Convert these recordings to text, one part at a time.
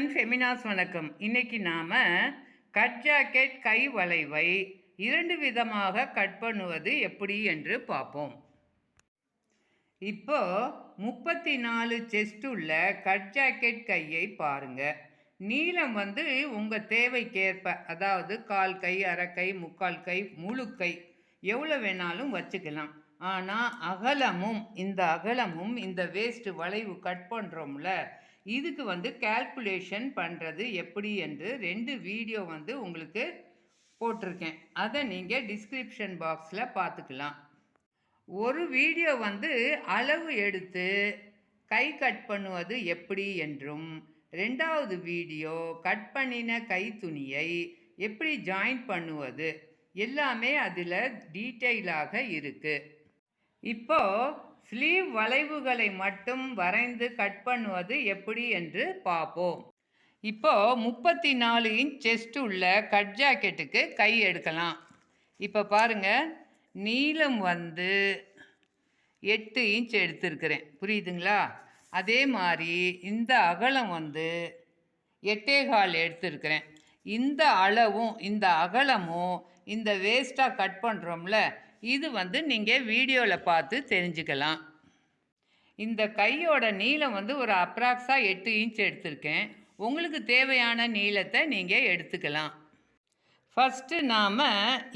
And ஃபெமினாஸ் வணக்கம். இன்னைக்கு நாம் கட் ஜாக்கெட் கை வளைவை இரண்டு விதமாக கட் பண்ணுவது எப்படி என்று பார்ப்போம். இப்போ முப்பத்தி நாலு செஸ்ட் உள்ள கட் ஜாக்கெட் கையை பாருங்க. நீளம் வந்து உங்கள் தேவைக்கேற்ப அதாவது கால் கை அரைக்கை முக்கால் கை முழு கை எவ்வளோ வேணாலும் வச்சுக்கலாம். ஆனால் அகலமும் இந்த அகலமும் இந்த வேஸ்ட் வளைவு கட் பண்ணுறோம்ல இதுக்கு வந்து கால்குலேஷன் பண்ணுறது எப்படி என்று ரெண்டு வீடியோ வந்து உங்களுக்கு போட்டிருக்கேன். அதை நீங்கள் டிஸ்கிரிப்ஷன் பாக்ஸில் பார்த்துக்கலாம். ஒரு வீடியோ வந்து அளவு எடுத்து கை கட் பண்ணுவது எப்படி என்றும் ரெண்டாவது வீடியோ கட் பண்ணின கை துணியை எப்படி ஜாயின் பண்ணுவது எல்லாமே அதில் டீட்டெயிலாக இருக்குது இப்போது ஸ்லீவ் வளைவுகளை மட்டும் வரைந்து கட் பண்ணுவது எப்படி என்று பார்ப்போம். இப்போ முப்பத்தி நாலு இன்ச் செஸ்ட் உள்ள கட் ஜாக்கெட்டுக்கு கை எடுக்கலாம். இப்போ பாருங்கள் நீளம் வந்து எட்டு இன்ச் எடுத்திருக்கிறேன். புரியுதுங்களா? அதே மாதிரி இந்த அகலம் வந்து எட்டே கால் எடுத்திருக்கிறேன். இந்த அளவும் இந்த அகலமும் இந்த வேஸ்ட்டாக கட் பண்ணுறோம்ல இது வந்து நீங்கள் வீடியோவில் பார்த்து தெரிஞ்சுக்கலாம். இந்த கையோட நீளம் வந்து ஒரு அப்ராக்ஸாக எட்டு இன்ச் எடுத்திருக்கேன். உங்களுக்கு தேவையான நீளத்தை நீங்கள் எடுத்துக்கலாம். ஃபஸ்ட்டு நாம்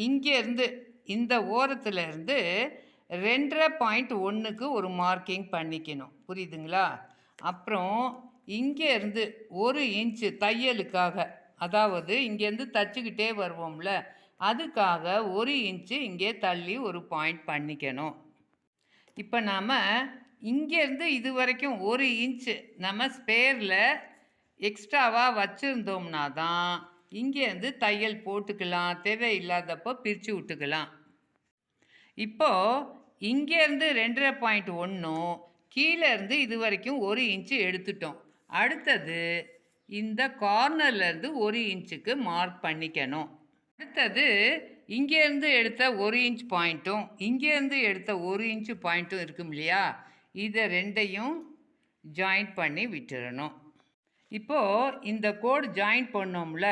இங்கேருந்து இந்த ஓரத்துலேருந்து ரெண்டரை பாயிண்ட் ஒன்றுக்கு ஒரு மார்க்கிங் பண்ணிக்கணும். புரியுதுங்களா? அப்புறம் இங்கேருந்து ஒரு இன்ச்சு தையலுக்காக அதாவது இங்கேருந்து தச்சுக்கிட்டே வருவோம்ல அதுக்காக ஒரு இன்ச்சு இங்கே தள்ளி ஒரு பாயிண்ட் பண்ணிக்கணும். இப்போ நாம் இங்கேருந்து இது வரைக்கும் ஒரு இன்ச்சு நம்ம ஸ்பேரில் எக்ஸ்ட்ராவாக வச்சுருந்தோம்னா தான் இங்கேருந்து தையல் போட்டுக்கலாம் தேவையில்லாதப்போ பிரித்து விட்டுக்கலாம். இப்போது இங்கேருந்து ரெண்டரை பாயிண்ட் ஒன்றும் கீழேருந்து இது வரைக்கும் ஒரு இன்ச்சு எடுத்துட்டோம். அடுத்தது இந்த கார்னர்லேருந்து ஒரு இன்ச்சுக்கு மார்க் பண்ணிக்கணும். அடுத்தது இங்கேருந்து எடுத்த ஒரு இன்ச் பாயிண்ட்டும் இங்கேருந்து எடுத்த ஒரு இன்ச்சு பாயிண்ட்டும் இருக்கும் இல்லையா? இதை ரெண்டையும் ஜாயின் பண்ணி விட்டுறணும். இப்போது இந்த கோடு ஜாயின் பண்ணோம்ல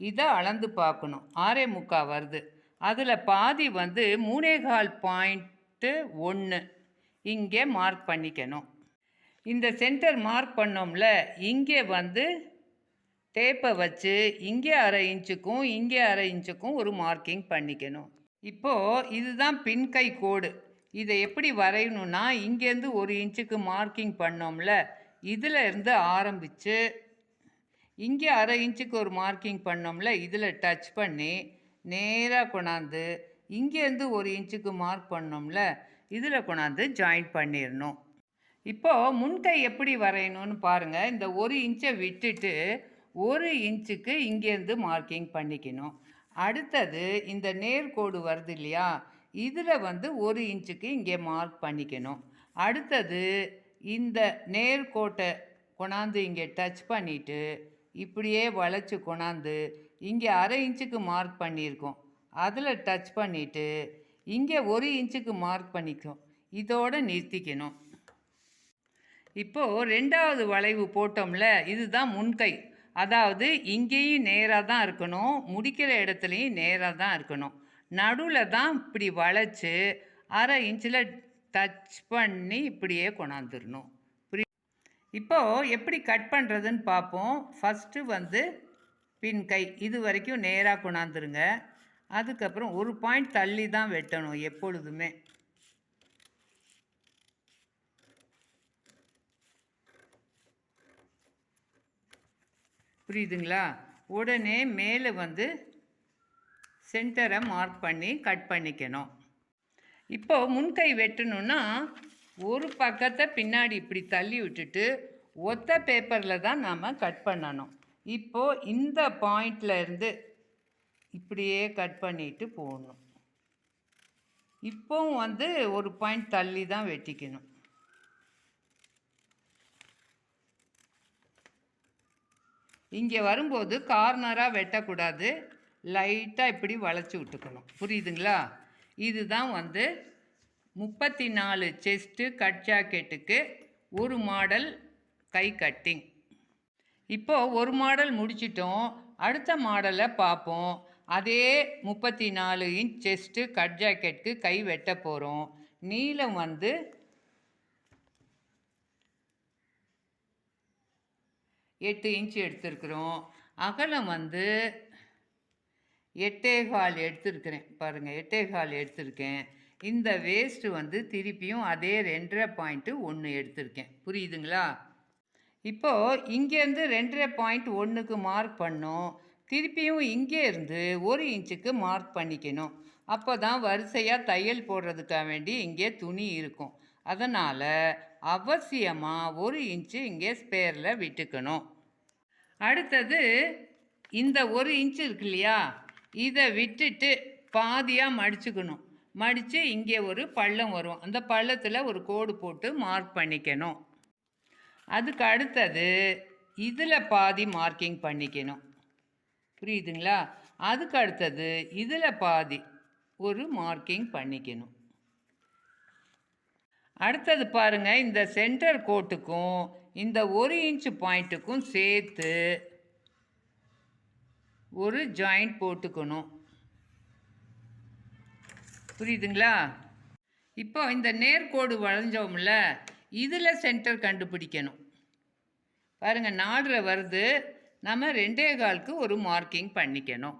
இதை அளந்து பார்க்கணும். ஆறே முக்கால் வருது. அதில் பாதி வந்து மூணே கால் பாயிண்ட்டு ஒன்று இங்கே மார்க் பண்ணிக்கணும். இந்த சென்டர் மார்க் பண்ணோம்ல இங்கே வந்து டேப்பை வச்சு இங்கே அரை இன்ச்சுக்கும் இங்கே அரை இன்ச்சுக்கும் ஒரு மார்க்கிங் பண்ணிக்கணும். இப்போது இதுதான் பின்கை கோடு. இதை எப்படி வரையணும்னா இங்கேருந்து ஒரு இன்ச்சுக்கு மார்க்கிங் பண்ணோம்ல இதில் இருந்து ஆரம்பித்து இங்கே அரை இன்ச்சுக்கு ஒரு மார்க்கிங் பண்ணோம்ல இதில் டச் பண்ணி நேராக கொண்டாந்து இங்கேருந்து ஒரு இன்ச்சுக்கு மார்க் பண்ணோம்ல இதில் கொண்டாந்து ஜாயின் பண்ணிடணும். இப்போது முன்கை எப்படி வரையணும்னு பாருங்கள் இந்த ஒரு இன்ச்சை விட்டுட்டு ஒரு இன்ச்சுக்கு இங்கேருந்து மார்க்கிங் பண்ணிக்கணும். அடுத்தது இந்த நேர்கோடு வருது இல்லையா? இதில் வந்து ஒரு இன்ச்சுக்கு இங்கே மார்க் பண்ணிக்கணும். அடுத்தது இந்த நேர்கோட்டை கொண்டாந்து இங்கே டச் பண்ணிவிட்டு இப்படியே வளைச்சி கொண்டாந்து இங்கே அரை இன்ச்சுக்கு மார்க் பண்ணியிருக்கோம். அதில் டச் பண்ணிவிட்டு இங்கே ஒரு இன்ச்சுக்கு மார்க் பண்ணிக்கும் இதோடு நிறுத்திக்கணும். இப்போது ரெண்டாவது வளைவு போட்டோம்ல இதுதான் முன்கை அதாவது இங்கேயும் நேராக தான் இருக்கணும் முடிக்கிற இடத்துலையும் நேராக தான் இருக்கணும். நடுவில் தான் இப்படி வளைச்சி அரை இன்ச்சில் டச் பண்ணி இப்படியே கொண்டாந்துடணும். புரி இப்போது எப்படி கட் பண்ணுறதுன்னு பார்ப்போம். ஃபஸ்ட்டு வந்து பின் கை இது வரைக்கும் நேராக கொண்டாந்துருங்க. அதுக்கப்புறம் ஒரு பாயிண்ட் தள்ளி தான் வெட்டணும் எப்பொழுதுமே. புரியுதுங்களா? உடனே மேலே வந்து சென்டரை மார்க் பண்ணி கட் பண்ணிக்கணும். இப்போது முன்கை வெட்டணுன்னா ஒரு பக்கத்தை பின்னாடி இப்படி தள்ளி விட்டுட்டு ஒத்த பேப்பரில் தான் நாம் கட் பண்ணணும். இப்போது இந்த பாயிண்டில் இருந்து இப்படியே கட் பண்ணிட்டு போகணும். இப்போவும் வந்து ஒரு பாயிண்ட் தள்ளி தான் வெட்டிக்கணும். இங்கே வரும்போது கார்னராக வெட்டக்கூடாது. லைட்டாக இப்படி வளைச்சி விட்டுக்கணும். புரியுதுங்களா? இதுதான் வந்து முப்பத்தி நாலு செஸ்ட்டு கட் ஜாக்கெட்டுக்கு ஒரு மாடல் கை கட்டிங் இப்போது ஒரு மாடல் முடிச்சிட்டோம். அடுத்த மாடலை பார்ப்போம். அதே முப்பத்தி நாலு இன்ச் செஸ்ட்டு கட் ஜாக்கெட்டுக்கு கை வெட்ட போகிறோம் நீளம் வந்து எட்டு இன்ச் எடுத்துருக்குறோம். அகலம் வந்து எட்டே கால் எடுத்திருக்கிறேன். பாருங்கள் எட்டே கால் எடுத்திருக்கேன். இந்த வேஸ்ட்டு வந்து திருப்பியும் அதே ரெண்டரை பாயிண்ட்டு ஒன்று எடுத்திருக்கேன். புரியுதுங்களா? இப்போது இங்கேருந்து ரெண்டரை பாயிண்ட் ஒன்றுக்கு மார்க் பண்ணோம். திருப்பியும் இங்கேருந்து ஒரு இன்ச்சுக்கு மார்க் பண்ணிக்கணும். அப்போ தான் வரிசையாக தையல் போடுறதுக்காக வேண்டி இங்கே துணி இருக்கும். அதனால் அவசியமாக ஒரு இன்ச்சு இங்கே ஸ்பேரில் விட்டுக்கணும். அடுத்தது இந்த ஒரு இன்ச் இருக்கு இல்லையா இதை விட்டுட்டு பாதியாக மடிச்சுக்கணும். மடித்து இங்கே ஒரு பள்ளம் வரும். அந்த பள்ளத்தில் ஒரு கோடு போட்டு மார்க் பண்ணிக்கணும். அதுக்கு அடுத்தது இதில் பாதி மார்க்கிங் பண்ணிக்கணும். புரியுதுங்களா? அதுக்கு அடுத்தது இதில் பாதி ஒரு மார்க்கிங் பண்ணிக்கணும். அடுத்தது பாருங்கள் இந்த சென்டர் கோட்டுக்கும் இந்த ஒரு இன்ச் பாயிண்ட்டுக்கும் சேர்த்து ஒரு ஜாயிண்ட் போட்டுக்கணும். புரியுதுங்களா? இப்போ இந்த நேர்கோடு வளைஞ்சோம்ல இதில் சென்டர் கண்டுபிடிக்கணும். பாருங்க நாடுற வருது. நம்ம ரெண்டே காலுக்கு ஒரு மார்க்கிங் பண்ணிக்கணும்.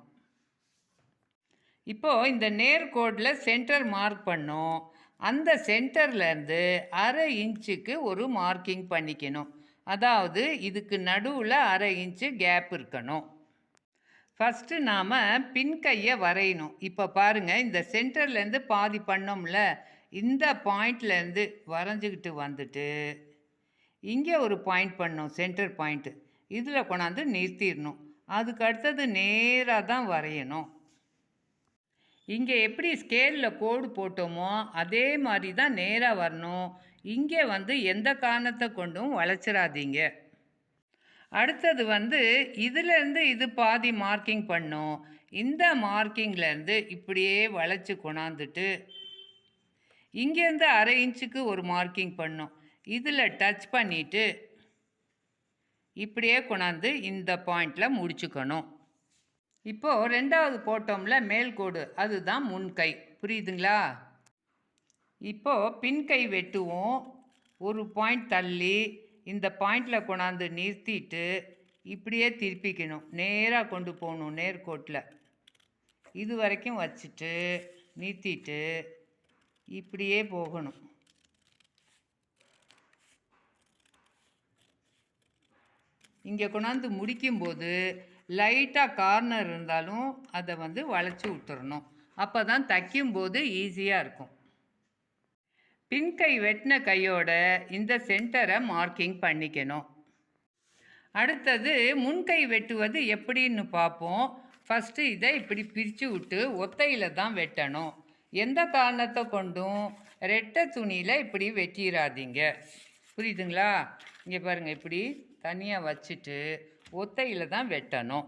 இப்போது இந்த நேர்கோடில் சென்டர் மார்க் பண்ணோம். அந்த சென்டர்லேருந்து அரை இன்ச்சுக்கு ஒரு மார்க்கிங் பண்ணிக்கணும். அதாவது இதுக்கு நடுவில் அரை இன்ச்சு கேப் இருக்கணும். ஃபஸ்ட்டு நாம் பின் கையை வரையணும். இப்போ பாருங்கள் இந்த சென்டர்லேருந்து பாதி பண்ணோம்ல இந்த பாயிண்ட்லேருந்து வரைஞ்சிக்கிட்டு வந்துட்டு இங்கே ஒரு பாயிண்ட் பண்ணோம் சென்டர் பாயிண்ட்டு இதில் கொண்டாந்து நிறுத்திடணும். அதுக்கு அடுத்தது நேராக தான் வரையணும். இங்கே எப்படி ஸ்கேலில் கோடு போட்டோமோ அதே மாதிரி தான் நேராக வரணும். இங்கே வந்து எந்த காரணத்தை கொண்டும் வளைச்சிடாதீங்க. அடுத்தது வந்து இதிலேருந்து இது பாதி மார்க்கிங் பண்ணும். இந்த மார்க்கிங்லேருந்து இப்படியே வளைச்சி கொண்டாந்துட்டு இங்கேருந்து அரை இன்ச்சுக்கு ஒரு மார்க்கிங் பண்ணும். இதில் டச் பண்ணிவிட்டு இப்படியே கொண்டாந்து இந்த பாயிண்டில் முடிச்சுக்கணும். இப்போது ரெண்டாவது போட்டோம்ல மேல் கோடு அதுதான் முன்கை புரியுதுங்களா? இப்போது பின்கை வெட்டுவோம். ஒரு பாயிண்ட் தள்ளி இந்த பாயிண்டில் கொண்டாந்து நிறுத்திட்டு இப்படியே திருப்பிக்கணும். நேராக கொண்டு போகணும் நேர்கோட்டில். இது வரைக்கும் வச்சுட்டு நிறுத்திட்டு இப்படியே போகணும். இங்கே கொண்டாந்து முடிக்கும்போது லைட்டாக கார்னர் இருந்தாலும் அதை வந்து வளைச்சி விட்டுறணும் அப்போ தான் தைக்கும்போது ஈஸியாக இருக்கும். பின்கை வெட்டின கையோட இந்த சென்டரை மார்க்கிங் பண்ணிக்கணும். அடுத்தது முன்கை வெட்டுவது எப்படின்னு பார்ப்போம். ஃபஸ்ட்டு இதை இப்படி பிரித்து விட்டு ஒத்தையில் தான் வெட்டணும். எந்த காரணத்தை கொண்டும்? ரெட்டை துணியில் இப்படி வெட்டிடாதீங்க புரியுதுங்களா? இங்கே பாருங்கள் இப்படி தனியாக வச்சுட்டு ஒத்தையில் தான் வெட்டணும்.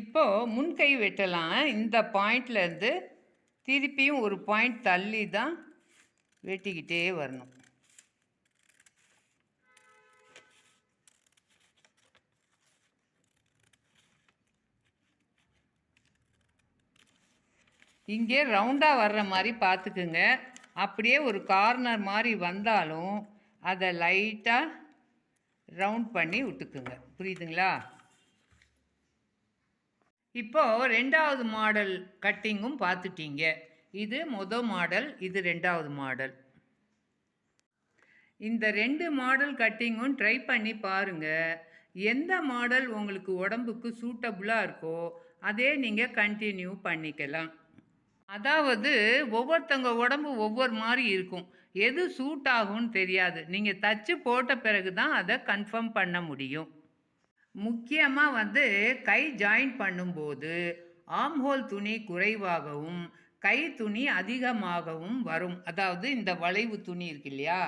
இப்போது முன்கை வெட்டலாம். இந்த பாயிண்ட்லேருந்து திருப்பியும் ஒரு பாயிண்ட் தள்ளி தான் வெட்டிக்கிட்டே வரணும். இங்கே ரவுண்டாக வர்ற மாதிரி பார்த்துக்குங்க. அப்படியே ஒரு கார்னர் மாதிரி வந்தாலும் அதை லைட்டாக ரவுண்ட் பண்ணி விட்டுக்குங்க. புரியுதுங்களா? இப்போ ரெண்டாவது மாடல் கட்டிங்கும் பார்த்துட்டீங்க. இது முத மாடல் இது ரெண்டாவது மாடல் இந்த ரெண்டு மாடல் கட்டிங்கும் ட்ரை பண்ணி பாருங்க. எந்த மாடல் உங்களுக்கு உடம்புக்கு சூட்டபுளாக இருக்கோ அதே நீங்கள் கண்டினியூ பண்ணிக்கலாம். அதாவது ஒவ்வொருத்தவங்க உடம்பு ஒவ்வொரு மாதிரி இருக்கும். எது சூட் ஆகும்னு தெரியாது. நீங்கள் தச்சு போட்ட பிறகு தான் அதை கன்ஃபார்ம் பண்ண முடியும். முக்கியமாக வந்து கை ஜாயின் பண்ணும்போது ஆம்ஹோல் துணி குறைவாகவும் கை துணி அதிகமாகவும் வரும். அதாவது இந்த வளைவு துணி இருக்கு இல்லையா?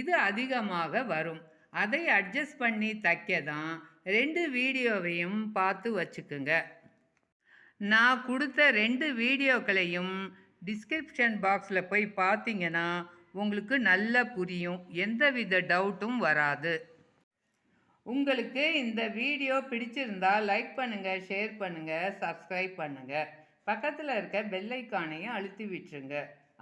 இது அதிகமாக வரும். அதை அட்ஜஸ்ட் பண்ணி தைக்க தான் ரெண்டு வீடியோவையும் பார்த்து வச்சுக்குங்க. நான் கொடுத்த ரெண்டு வீடியோக்களையும் டிஸ்கிரிப்ஷன் பாக்ஸில் போய் பார்த்தீங்கன்னா உங்களுக்கு நல்லா புரியும். எந்தவித டவுட்டும் வராது. உங்களுக்கு இந்த வீடியோ பிடிச்சிருந்தா லைக் பண்ணுங்கள் ஷேர் பண்ணுங்கள் சப்ஸ்கிரைப் பண்ணுங்கள் பக்கத்தில் இருக்க பெல்லைக்கானையும் அழுத்தி விட்டுருங்க.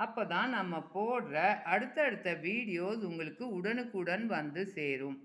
அப்போ தான் நம்ம போடுற அடுத்தடுத்த வீடியோஸ் உங்களுக்கு உடனுக்குடன் வந்து சேரும்.